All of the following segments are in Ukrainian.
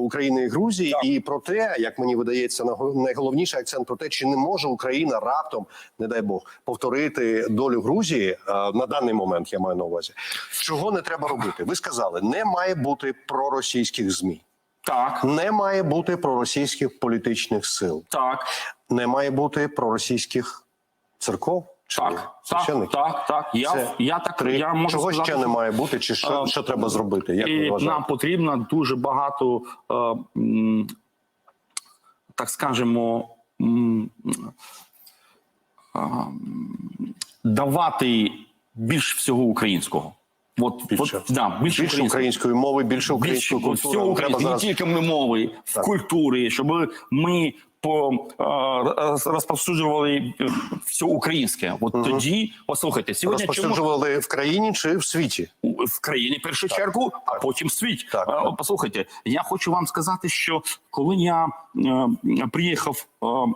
України і Грузії, Так. і про те, як мені видається, найголовніший акцент про те, чи не може Україна раптом, не дай Бог, повторити долю Грузії е, на даний момент. Я маю на увазі, чого не треба робити. Ви сказали, не має бути проросійських змі, Так, не має бути проросійських політичних сил, так, не має бути проросійських церков. Так, так, так, так. Я, Це я так Три. я можу Чого сказати, ще не має бути, чи що, А, що треба зробити? Як і нам потрібно дуже багато, е, так скажемо, м, давати більш всього українського. От, Більше. от, да, більше, Більше української мови, більше Більше української культури. всього треба не тільки ми мови, в Так. культурі, щоб ми по розповсюджували е, все українське. От тоді, послухайте, сьогодні чому в країні чи в світі. в країні в першу чергу, а потім в світ. Так, так. Послухайте, я хочу вам сказати, що коли я е, приїхав е, е,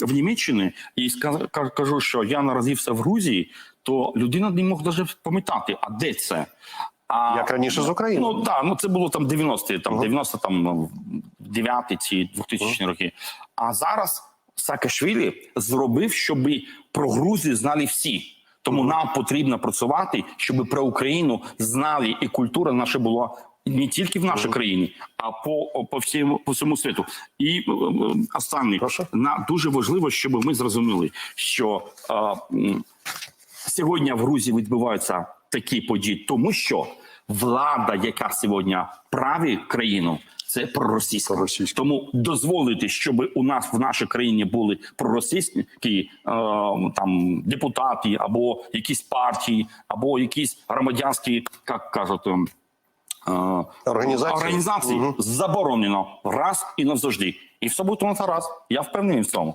в Німеччину і сказ- ка- кажу, що я народився в Грузії, то людина не мог навіть пам'ятати, а де це. А, Як раніше з України. Ну так, ну це було там 90-ті, там 90 там 9 ці 2000 роки. А зараз Саакашвілі зробив, щоб про Грузію знали всі. Тому нам потрібно працювати, щоб про Україну знали, і культура наша була не тільки в нашій країні, а по, по всьому по всьому світу. І е, е, останнє на дуже важливо, щоб ми зрозуміли, що е, сьогодні в Грузії відбуваються такі події, тому що влада, яка сьогодні править країну, це проросійська. Проросійська. Тому дозволити, щоб у нас в нашій країні були проросійські е, там депутати, або якісь партії, або якісь громадянські, як кажуть. е, Організації. організації Мгм. заборонено раз і назавжди. І все буде у нас раз. Я впевнений в цьому.